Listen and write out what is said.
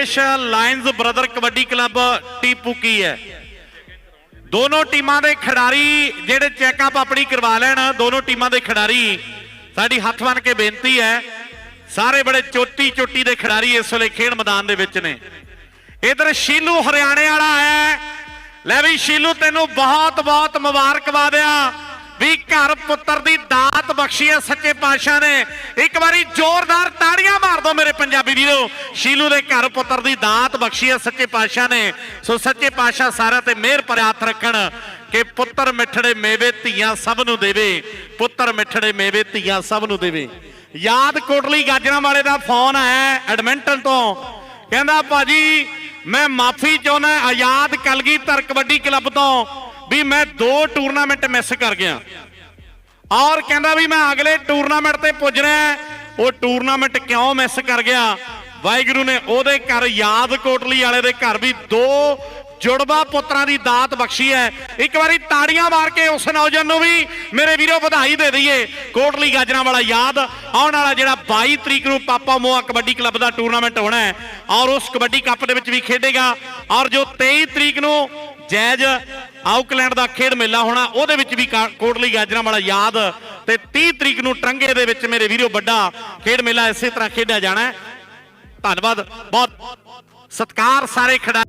Suresh lions brother kabaddi club Tipu ਕੀ ਹੈ? ਦੋਨੋਂ ਟੀਮਾਂ ਦੇ ਖਿਡਾਰੀ ਜਿਹੜੇ ਚੈੱਕਅਪ ਆਪਣੀ ਕਰਵਾ ਲੈਣ, ਦੋਨੋਂ ਟੀਮਾਂ ਦੇ ਖਿਡਾਰੀ, ਸਾਡੀ ਹੱਥ ਬੰਨ ਕੇ ਬੇਨਤੀ ਹੈ, ਸਾਰੇ ਬੜੇ ਚੋਟੀ ਚੋਟੀ ਦੇ ਖਿਡਾਰੀ ਇਸ ਵੇਲੇ ਖੇਡ ਮੈਦਾਨ ਦੇ ਵਿੱਚ ਨੇ। ਇਧਰ ਸ਼ੀਲੂ ਹਰਿਆਣੇ ਵਾਲਾ ਹੈ। ਲੈ ਵੀ ਸ਼ੀਲੂ, ਤੈਨੂੰ ਬਹੁਤ ਬਹੁਤ ਮੁਬਾਰਕਬਾਦ ਆ। ਵੀ ਘਰ ਪੁੱਤਰ ਦੀ ਦਾਤ ਬਖਸ਼ੀ ਹੈ, ਸੱਚੇ ਪਾਤਸ਼ਾਹ ਨੇ। ਇੱਕ ਵਾਰੀ ਜ਼ੋਰਦਾਰ ਤਾੜੀਆਂ ਮਾਰ ਦਿਓ ਮੇਰੇ ਪੰਜਾਬੀ ਵੀਰੋ। ਸ਼ੀਲੂ ਦੇ ਘਰ ਪੁੱਤਰ ਦੀ ਦਾਤ ਬਖਸ਼ੀ ਹੈ, ਸੱਚੇ ਪਾਤਸ਼ਾਹ ਨੇ। ਸੋ ਸੱਚੇ ਪਾਤਸ਼ਾਹ ਸਾਰਿਆਂ ਤੇ ਮਿਹਰ ਭਰਿਆ ਹੱਥ ਰੱਖਣ ਕਿ ਪੁੱਤਰ ਮਿੱਠੜੇ ਮੇਵੇ ਧੀਆਂ ਸਭ ਨੂੰ ਦੇਵੇ। ਪੁੱਤਰ ਮਿੱਠੜੇ ਮੇਵੇ ਧੀਆਂ ਸਭ ਨੂੰ ਦੇਵੇ। ਯਾਦ ਕੋਟਲੀ ਗਾਜਰਾਂ ਵਾਲੇ ਦਾ ਫੋਨ ਆਇਆ ਐਡਮਿੰਟਨ ਤੋਂ। ਕਹਿੰਦਾ, ਭਾਜੀ, ਮੈਂ ਮਾਫੀ ਚਾਹੁੰਦਾ, ਆਜ਼ਾਦ ਕਲਗੀਧਰ ਕਬੱਡੀ ਕਲੱਬ ਤੋਂ। ਵੀ ਮੈਂ ਦੋ ਟੂਰਨਾਮੈਂਟ ਮਿਸ ਕਰ ਗਿਆ। ਔਰ ਕਹਿੰਦਾ ਵੀ ਮੈਂ ਅਗਲੇ ਟੂਰਨਾਮੈਂਟ ਤੇ ਪੁੱਜ ਰਿਹਾ ਉਹ ਟੂਰਨਾਮੈਂਟ ਕਿਉਂ ਮਿਸ ਕਰ ਗਿਆ? ਵਾਹਿਗੁਰੂ ਨੇ ਉਹਦੇ ਘਰ ਯਾਦ ਕੋਟਲੀ ਵਾਲੇ ਦੇ ਘਰ ਵੀ ਦੋ ਜੁੜਵਾ ਪੁੱਤਰਾਂ ਦੀ ਦਾਤ ਬਖਸ਼ੀ ਹੈ। ਇੱਕ ਵਾਰੀ ਤਾੜੀਆਂ ਮਾਰ ਕੇ ਉਸ ਨੌਜਵਾਨ ਨੂੰ ਵੀ ਮੇਰੇ ਵੀਰੋ ਵਧਾਈ ਦੇ ਦਈਏ। ਕੋਟਲੀ ਗਾਜਰਾਂ ਵਾਲਾ ਯਾਦ ਆਉਣ ਵਾਲਾ ਜਿਹੜਾ 22 ਤਰੀਕ ਨੂੰ ਪਾਪਾ ਮੋਆ ਕਬੱਡੀ ਕਲੱਬ ਦਾ ਟੂਰਨਾਮੈਂਟ ਹੋਣਾ ਹੈ। ਔਰ ਉਸ ਕਬੱਡੀ ਕੱਪ ਦੇ ਵਿੱਚ ਵੀ ਖੇਡੇਗਾ। ਔਰ ਜੋ 23 ਤਰੀਕ ਨੂੰ ਜੈਜ ਆਊਕਲੈਂਡ ਦਾ ਖੇਡ ਮੇਲਾ ਹੋਣਾ, ਉਹਦੇ ਵਿੱਚ ਵੀ ਕਾ- ਕੋਟਲੀ ਗਾਜਰਾਂ ਵਾਲਾ ਯਾਦ। ਤੇ 30 ਤਰੀਕ ਨੂੰ ਟਰੰਗੇ ਦੇ ਵਿੱਚ ਮੇਰੇ ਵੀਰੋ ਵੱਡਾ ਖੇਡ ਮੇਲਾ ਇਸੇ ਤਰ੍ਹਾਂ ਖੇਡਿਆ ਜਾਣਾ ਹੈ। ਧੰਨਵਾਦ। ਬਹੁਤ ਸਤਿਕਾਰ ਸਾਰੇ ਖਿਡਾਰੀ।